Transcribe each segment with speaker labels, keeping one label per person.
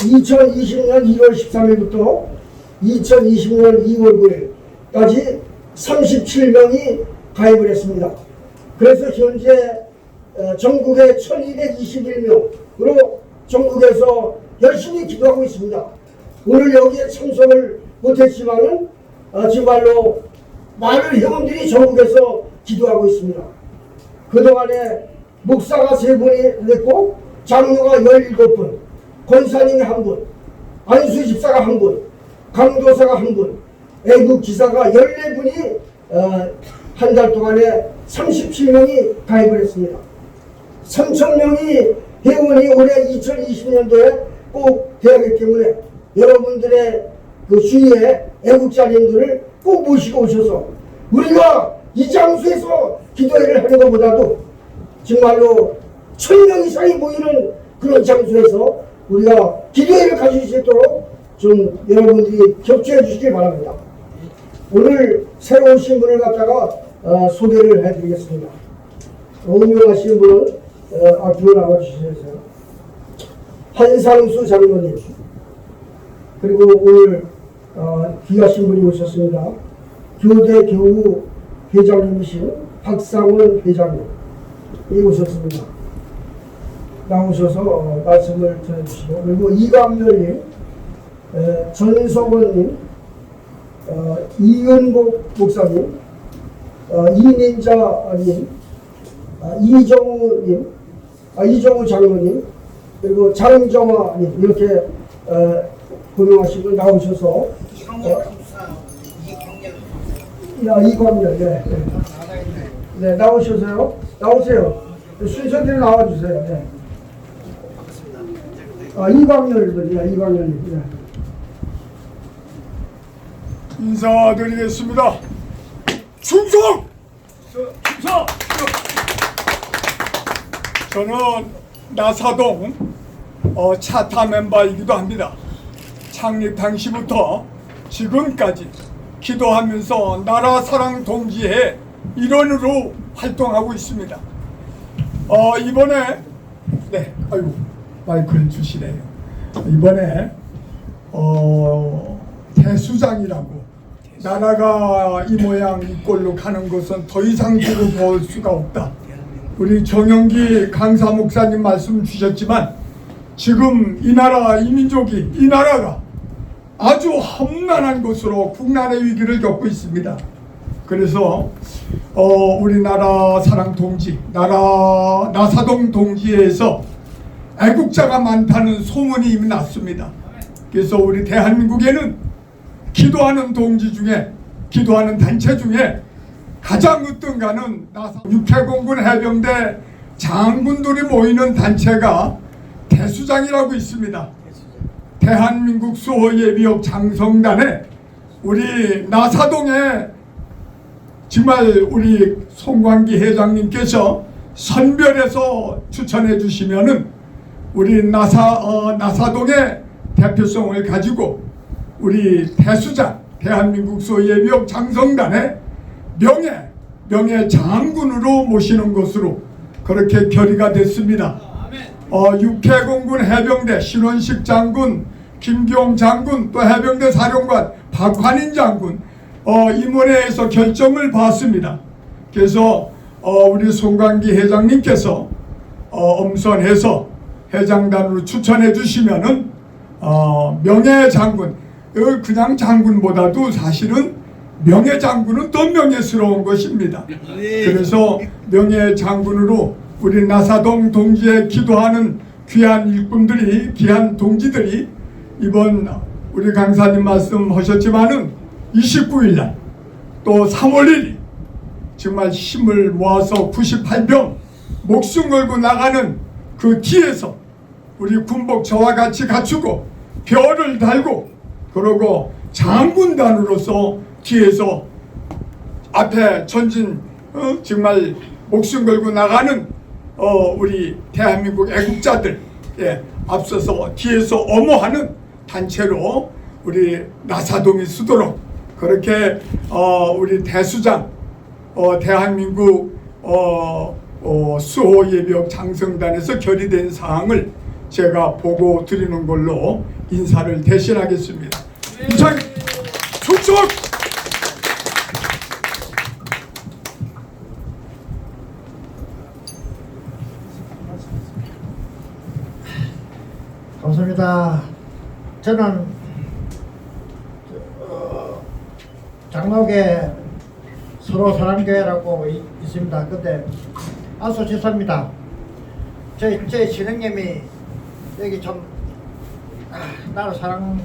Speaker 1: 2020년 1월 13일부터 2020년 2월 9일까지 37명이 가입을 했습니다. 그래서 현재 어, 전국에 1221명으로 전국에서 열심히 기도하고 있습니다. 오늘 여기에 참석을 못했지만은 어, 정말로 많은 회원들이 전국에서 기도하고 있습니다. 그동안에 목사가 세 분이 됐고 장로가 17분, 권사님이 한 분, 안수 집사가 한 분, 강도사가 한 분, 애국 기사가 14분이 어, 한 달 동안에 37명이 가입을 했습니다. 3,000명이 회원이 올해 2020년도에 꼭 하기 때문에 여러분들의 그 주위에 애국자님들을 꼭 모시고 오셔서 우리가 이 장소에서 기도회를 하는 것보다도 정말로 천명 이상이 모이는 그런 장소에서 우리가 기도회를 가질 수 있도록 좀 여러분들이 협조해 주시기 바랍니다. 오늘 새로 오신 분을 갖다가 어, 소개를 해드리겠습니다. 운명하신 분은 어, 앞으로 나와주셔서 한상수 장로님 그리고 오늘 어, 귀하신 분이 오셨습니다. 교대 교우 회장님이신 박상원 회장님 이 오셨습니다. 나오셔서 어, 말씀을 전해주시고 그리고 이광렬님, 에, 전석원님, 어, 이은복 목사님, 어, 이민자님, 아, 이정우님, 아, 이정우 장로님, 그리고 장정화님 이렇게 어, 고명하시고 나오셔서 이광렬, 네, 네. 네, 나오셔서요. 나오세요. 순서대로 나와주세요. 네. 아, 이광렬이거든요, 이광렬님. 네.
Speaker 2: 인사드리겠습니다. 충성! 충성! 저는 나사동 어, 차타 멤버이기도 합니다. 창립 당시부터 지금까지 기도하면서 나라 사랑 동지의 일원으로 활동하고 있습니다. 어, 이번에 네, 아이고 마이크를 주시네요. 이번에 어, 대수장이라고 나라가 이 모양 이 꼴로 가는 것은 더 이상 두고 볼 수가 없다. 우리 정영기 강사 목사님 말씀 주셨지만 지금 이 나라 이 민족이 이 나라가 아주 험난한 것으로 국난의 위기를 겪고 있습니다. 그래서 어, 우리나라 사랑 동지 나라 나사동 동지에서 애국자가 많다는 소문이 이미 났습니다. 그래서 우리 대한민국에는 기도하는 동지 중에 기도하는 단체 중에 가장 으뜸가는 나사 육해공군 해병대 장군들이 모이는 단체가 대수장이라고 있습니다. 대한민국 수호예비역 장성단에 우리 나사동에 정말 우리 송광기 회장님께서 선별해서 추천해 주시면은 우리 나사 어, 나사동의 대표성을 가지고 우리 대수장 대한민국 소예비역 장성단의 명예 명예 장군으로 모시는 것으로 그렇게 결의가 됐습니다. 어, 육해공군 해병대 신원식 장군, 김기용 장군, 또 해병대 사령관 박환인 장군 어, 임원회에서 결정을 받습니다. 그래서 어, 우리 송광기 회장님께서 어, 엄선해서 회장단으로 추천해 주시면은 어, 명예 장군 어, 그냥 장군보다도 사실은 명예 장군은 더 명예스러운 것입니다. 그래서 명예 장군으로 우리 나사동 동지에 기도하는 귀한 일꾼들이 귀한 동지들이 이번 우리 강사님 말씀하셨지만은 29일 날 또 3월 1일 정말 힘을 모아서 98병 목숨 걸고 나가는 그 뒤에서 우리 군복 저와 같이 갖추고 별을 달고 그러고 장군단으로서 뒤에서 앞에 전진 어, 정말 목숨 걸고 나가는 어, 우리 대한민국 애국자들 예, 앞서서 뒤에서 엄호하는 단체로 우리 나사동이 쓰도록 그렇게 어, 우리 대수장 어, 대한민국 어, 어, 수호예비역 장성단에서 결의된 사항을 제가 보고 드리는 걸로 인사를 대신하겠습니다. 이상 축축!
Speaker 3: 감사합니다. 저는 어, 장로계 서로 사랑교회라고 이- 있습니다. 근데 죄송합니다. 제, 제 신령님이 여기 좀 아, 나를 사랑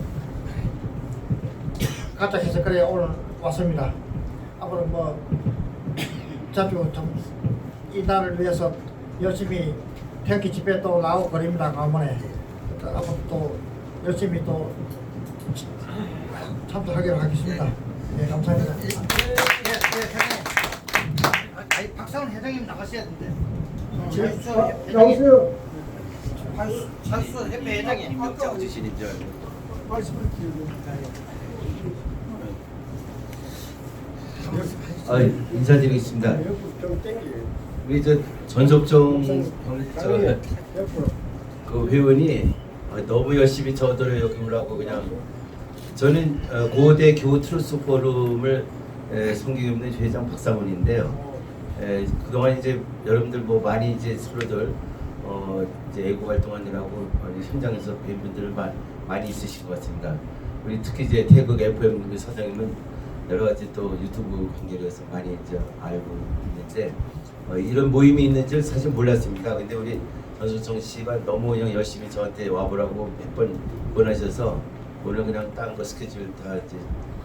Speaker 3: 갖다 해서 그래 오늘 왔습니다. 앞으로 뭐 자주 좀이 날을 위해서 열심히 태극기 집회 또 나오고 그럽니다. 가문에 앞으로 또 열심히 또 참석하기로 하겠습니다. 네 감사합니다.
Speaker 4: 예, 예, 회장님. 아니, 박상훈 회장님 나가셔야 되는데. 자유수
Speaker 1: 아,
Speaker 4: 회장님.
Speaker 1: 나오세요.
Speaker 4: 자유수 협회 회장님.
Speaker 5: 명장 지신인 줄 알고
Speaker 1: 말씀을.
Speaker 5: 아, 인사드리겠습니다. 우리 저 저, 그 회원이 아, 너무 열심히 저들을 여기 오라고 그냥 저는 어, 고대 교우 트루스 포럼을 에, 섬기고 있는 회장 박상훈인데요. 에, 그동안 이제 여러분들 뭐 많이 이제 서로들 어, 이제 애고 활동하느라고 어, 현장에서 뵌 분들 많, 많이 있으실 것 같습니다. 우리 특히 이제 태극 FM 사장님은 여러 가지 또 유튜브 관계로 해서 많이 이제 알고 있는데 어, 이런 모임이 있는 줄 사실 몰랐습니다. 근데 우리 전수정 씨가 너무 그냥 열심히 저한테 와보라고 몇 번 권하셔서 오늘 그냥 딴 거 스케줄 다 이제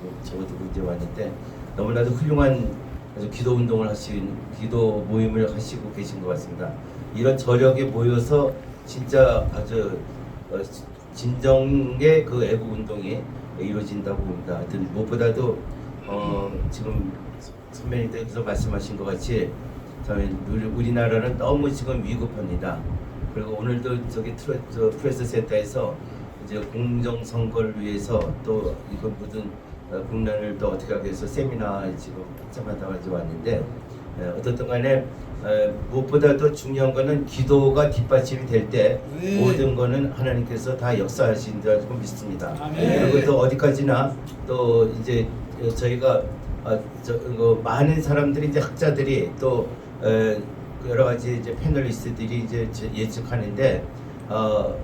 Speaker 5: 그 적어두고 이제 왔는데 너무나도 훌륭한 아주 기도 운동을 하신 기도 모임을 하시고 계신 것 같습니다. 이런 저력에 모여서 진짜 아주 어, 진정의 그 애국 운동이 이루어진다고 봅니다. 하여튼 무엇보다도 어, 지금 선배님께서 말씀하신 것 같이 저희 우리- 우리나라는 너무 지금 위급합니다. 그리고 오늘도 저기 트레, 저 프레스 센터에서 이제 공정 선거를 위해서 또 이거 모든 어, 국난을 또 어떻게 하기 위해서 세미나 지금 참가하다가 이제 왔는데 에, 어떻든 간에 에, 무엇보다도 중요한 거는 기도가 뒷받침이 될 때 모든 거는 하나님께서 다 역사하신다고 믿습니다. 그리고 또 어디까지나 또 이제 저희가 어, 저, 그 많은 사람들이 이제 학자들이 또 에, 여러 가지 이제 패널리스트들이 이제 제- 예측하는데 어,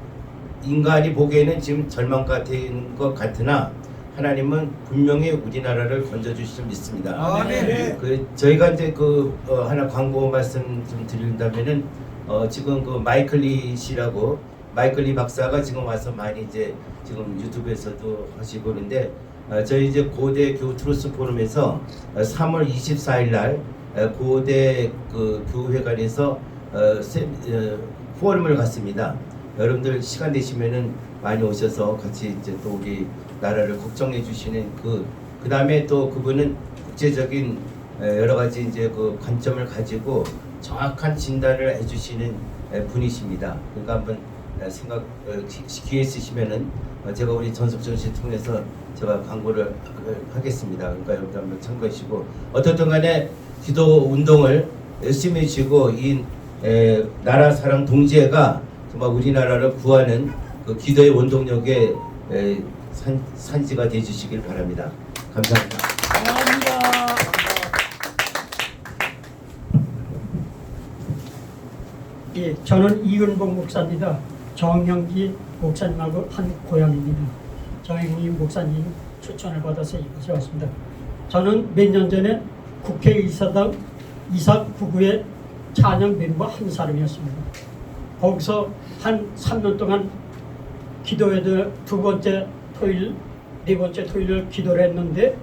Speaker 5: 인간이 보기에는 지금 절망 같은 것 같으나 하나님은 분명히 우리나라를 건져주실 줄 믿습니다.
Speaker 4: 아멘.
Speaker 5: 그 저희가 이제 그 어, 하나 광고 말씀 좀 드린다면은 어, 지금 그 마이클 리 씨라고 마이클 리 박사가 지금 와서 많이 이제 지금 유튜브에서도 하시고 그런데 어, 저희 이제 고대 교우 트루스 포럼에서 어, 3월 24일 날 어, 고대 그 교회관에서 어, 세, 어, 포럼을 갖습니다. 여러분들 시간 되시면은 많이 오셔서 같이 이제 또 우리 나라를 걱정해 주시는 그 그 다음에 또 그분은 국제적인 에, 여러 가지 이제 그 관점을 가지고 정확한 진단을 해주시는 에, 분이십니다. 그러니까 한번 에, 생각 어, 기- 기회 있으시면은 어, 제가 우리 전석준 씨 통해서 제가 광고를 어, 하겠습니다. 그러니까 여러분들 한번 참고해 주시고 어떻든 간에 기도 운동을 열심히 해주시고 이 에, 나라 사랑 동지애가 정말 우리나라를 구하는 그 기도의 원동력의 에, 산, 산지가 되주시길 바랍니다. 감사합니다.
Speaker 6: 예, 저는 이은복 목사입니다. 정영기 목사님하고 한 고향입니다. 정영기 목사님 추천을 받아서 이곳에 왔습니다. 저는 몇 년 전에 국회의사당 이사 구구의 찬양 멤버 한 사람이었습니다. 거기서 한 3년 동안 기도회를 두 번째 토요일, 네 번째 토요일 기도를 했는데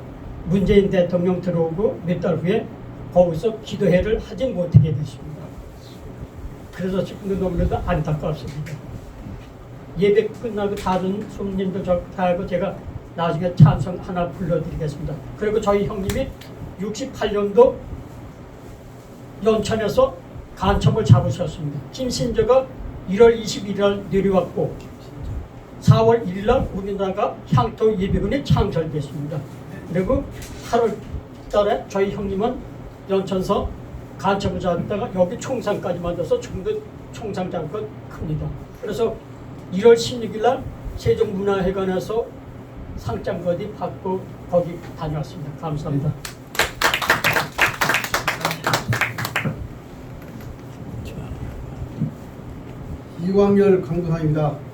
Speaker 6: 문재인 대통령 들어오고 몇 달 후에 거기서 기도회를 하지 못하게 됐습니다. 그래서 지금도 너무나도 안타깝습니다. 예배 끝나고 다른 손님들 다 하고 제가 나중에 찬성 하나 불러드리겠습니다. 그리고 저희 형님이 68년도 연천에서 간첩을 잡으셨습니다. 김신저가 1월 21일 내려왔고 4월 1일 날 우리나라가 향토 예비군이 창설됐습니다. 그리고 8월 달에 저희 형님은 연천서 간첩을 잡다가 여기 총상까지 만들어서 중도 총상 잡고 큽니다. 그래서 1월 16일 날 세종문화회관에서 상장 거디 받고 거기 다녀왔습니다. 감사합니다.
Speaker 7: 이광열 강도사입니다.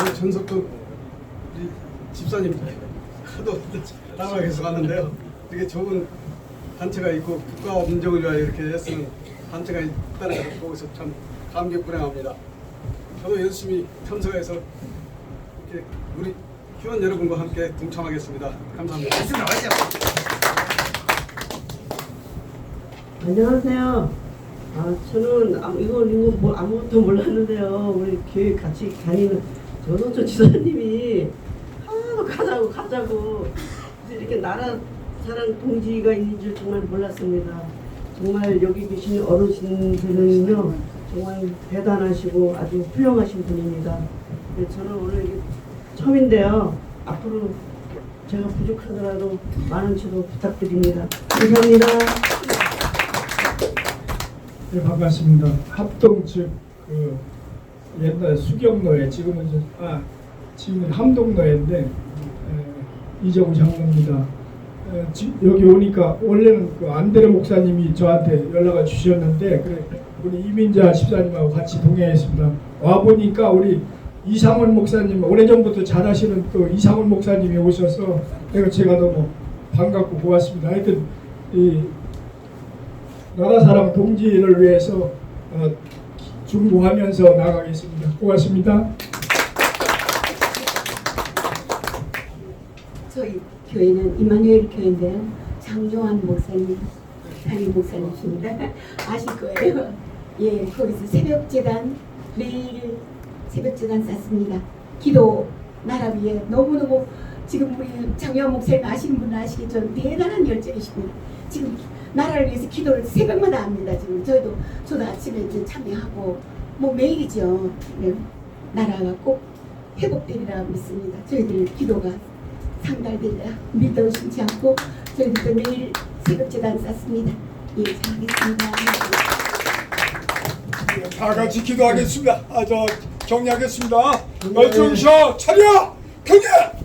Speaker 7: 저는 전석도 우리 집사님 하도 따라가서 갔는데요. 이렇게 좋은 단체가 있고 국가 민족을 위하여 이렇게 애쓰는 단체가 있다는 것을 보고서 참 감격불행합니다. 저도 열심히 참석해서 이렇게 우리 회원 여러분과 함께 동참하겠습니다. 감사합니다.
Speaker 8: 안녕하세요. 아, 저는 아무, 이거, 이거 뭐 아무것도 몰랐는데요. 우리 교회 같이 다니는 조선조 지사님이 하도 가자고 가자고 이렇게 나라 사랑 동지가 있는 줄 정말 몰랐습니다. 정말 여기 계신 어르신들은요 정말 대단하시고 아주 훌륭하신 분입니다. 네, 저는 오늘 처음인데요. 앞으로 제가 부족하더라도 많은 지도 부탁드립니다. 감사합니다.
Speaker 9: 네, 반갑습니다. 합동 즉그 옛날 수경노예 지금은 아 지금은 함동노예인데 에, 이정우 장로입니다. 에, 지, 여기 오니까 원래는 그 안대래 목사님이 저한테 연락을 주셨는데 그래 우리 이민자 집사님하고 같이 동행했습니다. 와 보니까 우리 이상원 목사님 오래전부터 잘 아시는 또 이상원 목사님이 오셔서 제가 너무 반갑고 고맙습니다. 하여튼 이 나라 사랑 동지를 위해서 어, 중보하면서 나가겠습니다. 고맙습니다.
Speaker 10: 저희 교회는 이마누엘 교회인데요. 장종환 목사님, 담임 목사님이십니다. 아실 거예요. 예, 거기서 새벽 재단 매일 새벽 재단 쌌습니다. 기도 나라 위에 너무너무 지금 우리 장효환 목사님 아시는 분은 아시겠죠. 대단한 열정이십니다. 지금 나라를 위해서 기도를 새벽마다 합니다. 지금 저희도 저도 아침에 이제 참여하고 뭐 매일이죠. 네, 나라가 꼭 회복되리라 믿습니다. 저희들 기도가 상달되리라 믿어 의심치 않고 저희들도 매일 새벽 재단 쌌습니다. 예, 잘하겠습니다.
Speaker 9: 다 같이 기도하겠습니다. 아, 저 정리하겠습니다. 열중셔 차려 경례.